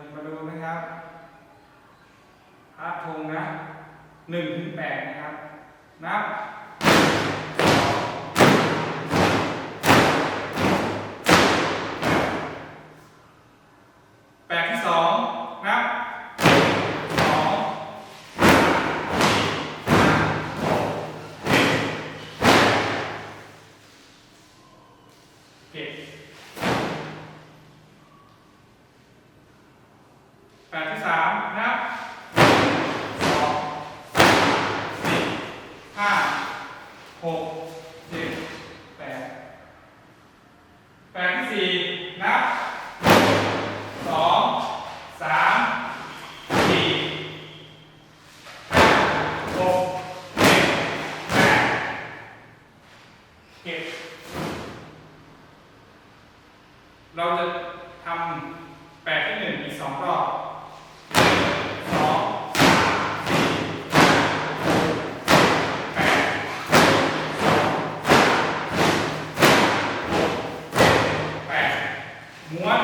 เรามาดูนะครับพาร์ทธงนะหนึ่งถึงแปดนะครับ นับแปดที่สองนับสองเก็บ แปดที่สามนับสองสี่ห้าหกเจ็ดแปดแปดที่สี่นับสองสามสี่ห้าหกเจ็ดแปดเก็บเราจะทำแปดที่หนึ่งอีกสองรอบ ಮೂವತ್ತು